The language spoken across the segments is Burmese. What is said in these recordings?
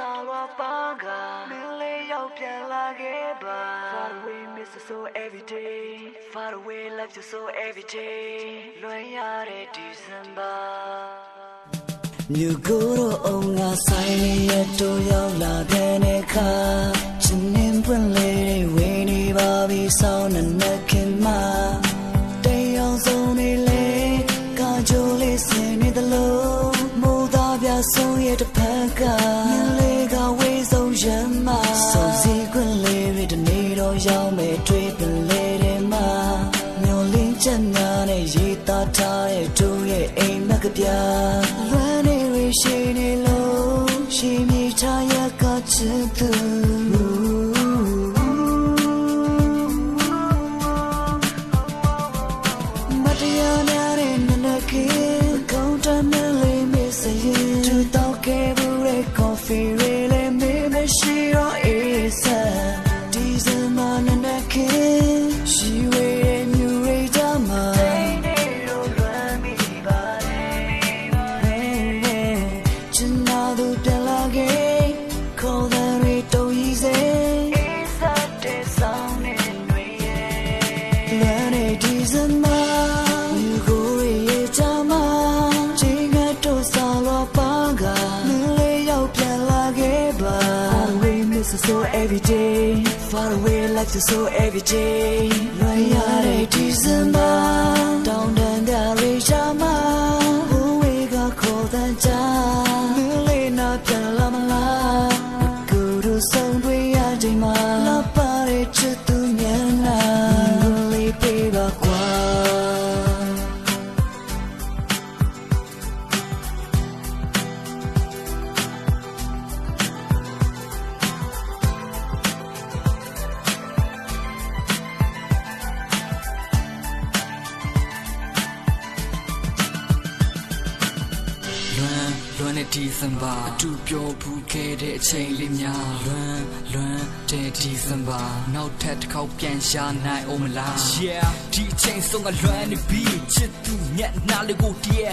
စားလွာပါကမင်းလေးရောက်ပြန်လာခဲ့ပါ Far away miss you so every day Far away love you so every day လွန်ရတဲ့ December မြူကိုယ်တော့အောင်ငါဆိုင်လေးရတော့ရောက်လာတဲ့အခါချင်းနှင်းပွင့်လေးတွေဝင်းနေပါပြီဆောင်းနဲ့ခင်မတေးအောင်ဆုံးနေလေကာကြိုးလေးစင်နေသလိုမိုးသားပြဆုံးရဲ့တစ်ဖက်ကမြင်းလေးက ချက်များနဲ့ရေသားထားတဲ့တို့ရဲ့အိမ်မက်ကပြလွမ်းနေရရှိနေလို့ရှိမိထားရကချစ်သူမတရားများတဲ့နနကေကောင်းတမ်းလေးမစရင်သူတော့ခဲ့ဘူးတဲ့ coffee so every day Far away like you so every day လွမ်းရတဲ့ဒီစမတောင်းတန်ကြရိ လွမ်းတဲ့ဒီဇင်ဘာအတူပြောဖူးခဲ့တဲ့အချိန်လေးများလွမ်းလွမ်းတဲ့ဒီဇင်ဘာနောက်ထပ်တစ်ခေါက်ပြန်ရှာနိုင်အောင်မလား Yeah ဒီအချိန်ဆုံးကလွမ်းနေပြီချစ်သူညက်နာလေးကိုတည်း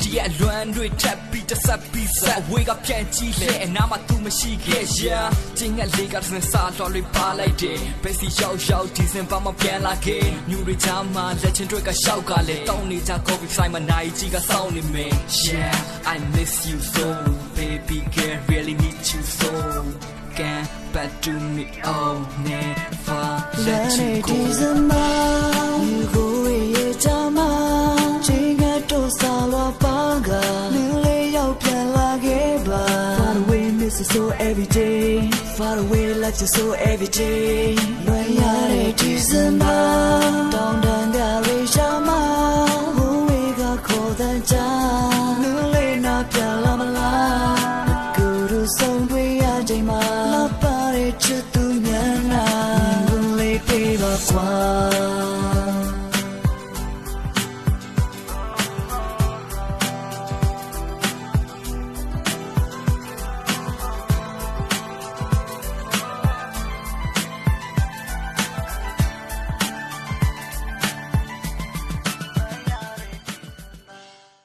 BTS လွမ်းတွေထပ်ပြီးတစ်ဆက်ပြီးဆက်ဝေးကပြန်ကြည့်လေအနာမှာသူမရှိခဲ့ Yeah ချင်းကလေးကတစ်စင်စားတော်လေးပါလိုက်တယ်ဘယ်စီရောက်ရောက်ဒီဇင်ဘာမှာပြန်လာခဲ့ညူတွေချာမှာလက်ချင်းတွေကရှောက်ကလေတောင်းနေကြ coffee sign မှာနိုင်ကြီးကစောင်းနေမယ် Yeah I miss you so baby girl really need you so can but to me oh never လွ let မ်း you နေဒီ go you so every day Far away like you so every day လွမ်းရတဲ့ဒီစမတောင်းတန်ကြရိချာမဘဝေကခေါ်တဲ့ချာမင်းလေးနာပြန်လာမလားကိုယ်တို့ဆုံးတွေ့ရချိန်